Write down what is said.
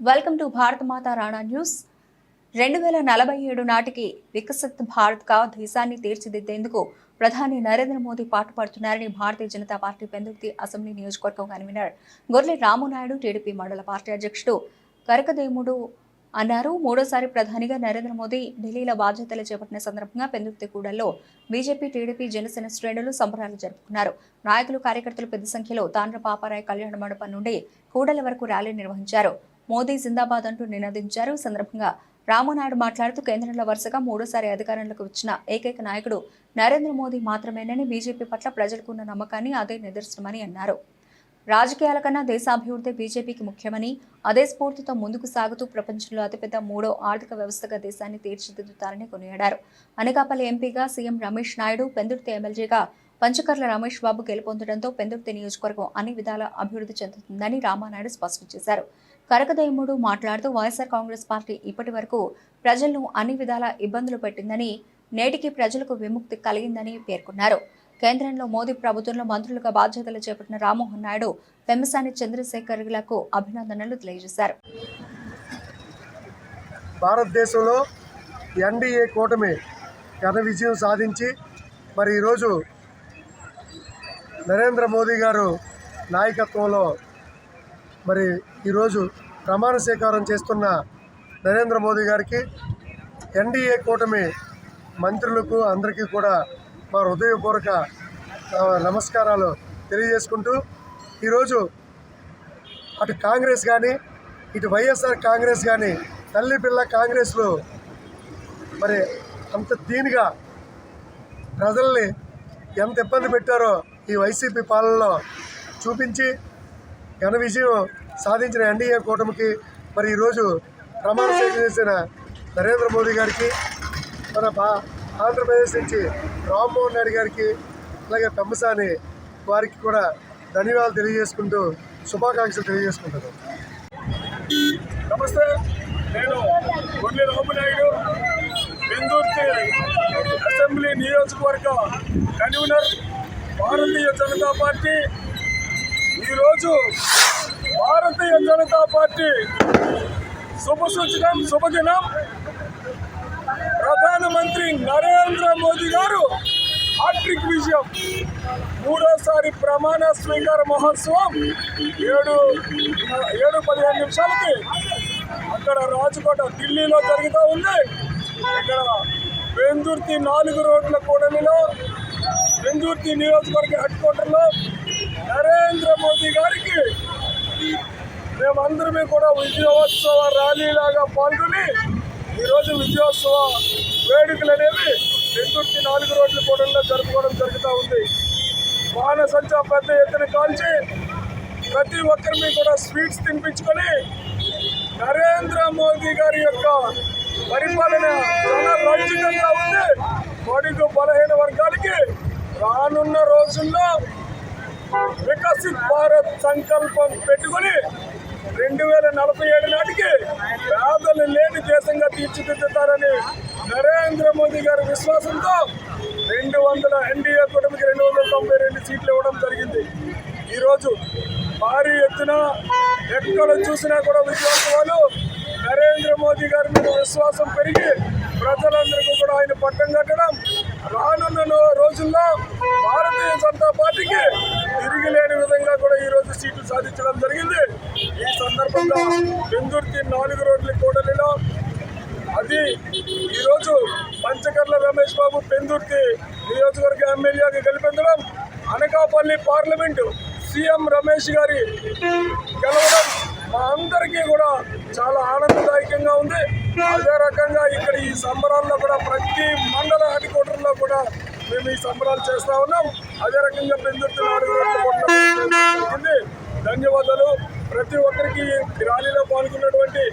Welcome to భారత మాత Rana news. రెండు వేల నలభై ఏడు నాటికి వికసిత్ భారత్గా దేశాన్ని తీర్చిదిద్దేందుకు ప్రధాని నరేంద్ర మోదీ పాటుపడుతున్నారని భారతీయ జనతా పార్టీ పెందుర్తి అసెంబ్లీ నియోజకవర్గం కన్వీనర్ గొర్రె రామునాయుడు టీడీపీ మండల పార్టీ అధ్యక్షుడు కరకదేముడు అన్నారు. మూడోసారి ప్రధానిగా నరేంద్ర మోదీ ఢిల్లీలో బాధ్యతలు చేపట్టిన సందర్భంగా పెందుర్తి కూడల్లో బీజేపీ టీడీపీ జనసేన శ్రేణులు సంబరాలు జరుపుకున్నారు. నాయకులు కార్యకర్తలు పెద్ద సంఖ్యలో తాండ్ర పాపారాయ్ కళ్యాణ మండపం నుండి కూడల వరకు ర్యాలీ నిర్వహించారు. మోదీ జిందాబాద్ అంటూ నినదించారు. సందర్భంగా రామునాయుడు మాట్లాడుతూ కేంద్రంలో వరుసగా మూడోసారి అధికారంలోకి వచ్చిన ఏకైక నాయకుడు నరేంద్ర మోదీ మాత్రమేనని బీజేపీ పట్ల ప్రజలకు ఉన్న నమ్మకాన్ని అదే నిదర్శనమని అన్నారు. రాజకీయాల కన్నా దేశాభివృద్ధి బీజేపీకి ముఖ్యమని అదే స్ఫూర్తితో ముందుకు సాగుతూ ప్రపంచంలో అతిపెద్ద మూడో ఆర్థిక వ్యవస్థగా దేశాన్ని తీర్చిదిద్దుతారని కొనియాడారు. అనకాపల్లి ఎంపీగా సీఎం రమేష్ నాయుడు పెందుర్తి ఎమ్మెల్యేగా పంచకర్ల రమేష్ బాబు గెలుపొందడంతో పెందుర్తి నియోజకవర్గం అన్ని విధాల అభివృద్ధి చెందుతుందని రామానాయుడు స్పష్టం చేశారు. కరకదయముడు మాట్లాడుతూ వైఎస్ఆర్ కాంగ్రెస్ పార్టీ ఇప్పటి వరకు ప్రజలను అన్ని విధాల ఇబ్బందులు పెట్టిందని నేటికి ప్రజలకు విముక్తి కలిగిందని పేర్కొన్నారు. కేంద్రంలో మోదీ ప్రభుత్వంలో మంత్రులుగా బాధ్యతలు చేపట్టిన రామ్మోహన్ నాయుడు పెమ్మసాని చంద్రశేఖర్లకు అభినందనలు తెలియజేశారు. భారతదేశంలో ఎన్డీఏ కూటమి ఘన విజయం సాధించి మరి ఈరోజు నరేంద్ర మోదీ గారు నాయకత్వంలో మరి ఈరోజు ప్రమాణ స్వీకారం చేస్తున్న నరేంద్ర మోదీ గారికి ఎన్డీఏ కూటమి మంత్రులకు అందరికీ కూడా మా హృదయపూర్వక నమస్కారాలు తెలియజేసుకుంటూ ఈరోజు అటు కాంగ్రెస్ కానీ ఇటు వైఎస్ఆర్ కాంగ్రెస్ కానీ తల్లి పిల్ల కాంగ్రెస్లు మరి అంత దీనిగా ప్రజల్ని ఎంత ఇబ్బంది పెట్టారో ఈ వైసీపీ పాలనలో చూపించి ఘన విజయం సాధించిన ఎన్డీఏ కూటమికి మరి ఈరోజు ప్రమాణ స్వీకారం చేసిన నరేంద్ర మోదీ గారికి మన బా ఆంధ్రప్రదేశ్ నుంచి రామ్మోహన్ నాయుడు గారికి అలాగే పెమ్మసాని వారికి కూడా ధన్యవాదాలు తెలియజేసుకుంటూ శుభాకాంక్షలు తెలియజేసుకుంటున్నాను నమస్తే నేను గొడ్లి రామనాయుడు బెందూర్తి అసెంబ్లీ నియోజకవర్గ కన్వీనర్ భారతీయ జనతా పార్టీ ఈరోజు భారతీయ జనతా పార్టీ శుభసూచనం శుభదినం. ప్రధానమంత్రి నరేంద్ర మోదీ గారు హాట్రిక్ విజయం. మూడోసారి ప్రమాణ స్వీకార మహోత్సవం. ఏడు ఏడు పదిహేను నిమిషాలకి అక్కడ రాజకోట ఢిల్లీలో జరుగుతూ ఉంది. ఇక్కడ వెందుర్తి నాలుగు రోడ్ల కూడలిలో వెందుర్తి నియోజకవర్గ హెడ్ క్వార్టర్లో నరేంద్ర మోదీ గారికి మేమందరమే కూడా విజయోత్సవ ర్యాలీలాగా పాల్గొని ఈరోజు విజయోత్సవ వేడుకలు అనేవి వెందుర్తి నాలుగు రోడ్ల కూడా జరుపుకోవడం జరుగుతూ ఉంది. వాహన సంచా పెద్ద ఎత్తున కాల్చి ప్రతి ఒక్కరిని కూడా స్వీట్స్ తినిపించుకొని నరేంద్ర మోదీ గారి యొక్క పరిపాలన చాలా రంజకంగా ఉంది. బడుగు బలహీన వర్గాలకి రానున్న రోజుల్లో వికసిత్ భారత్ సంకల్పం పెట్టుకొని రెండు వేల నలభై ఏడు నాటికి పేదలు లేని దేశంగా తీర్చిదిద్దుతారని నరేంద్ర మోదీ గారి విశ్వాసంతో రెండు వందల ఎన్డీఏ కూటమికి రెండు వందల తొంభై రెండు సీట్లు ఇవ్వడం జరిగింది. ఈరోజు భారీ ఎత్తున ఎక్కడ చూసినా కూడా విశ్వాసాలు నరేంద్ర మోదీ గారి మీద విశ్వాసం పెరిగి ప్రజలందరికీ కూడా ఆయన పట్టం కట్టడం రానున్న రోజుల్లో భారతీయ జనతా పార్టీకి తిరిగి లేని విధంగా కూడా ఈ రోజు సీట్లు సాధించడం జరిగింది. ఈ సందర్భంగా బెందుర్తి నాలుగు రోడ్ల కూడలిలో అది ఈరోజు పంచకర్ల రమేష్ బాబు పెందుర్తి నియోజకవర్గ ఎమ్మెల్యేగా గెలిపెందడం అనకాపల్లి పార్లమెంటు సీఎం రమేష్ గారి గెలవడం మా అందరికీ కూడా చాలా ఆనందదాయకంగా ఉంది. అదే రకంగా ఇక్కడ ఈ సంబరాల్లో కూడా ప్రతి మండల హెడ్ క్వార్టర్లో కూడా మేము ఈ సంబరాలు చేస్తా ఉన్నాం. అదే రకంగా పెందుర్తి ధన్యవాదాలు. ప్రతి ఒక్కరికి ర్యాలీలో పాల్గొన్నటువంటి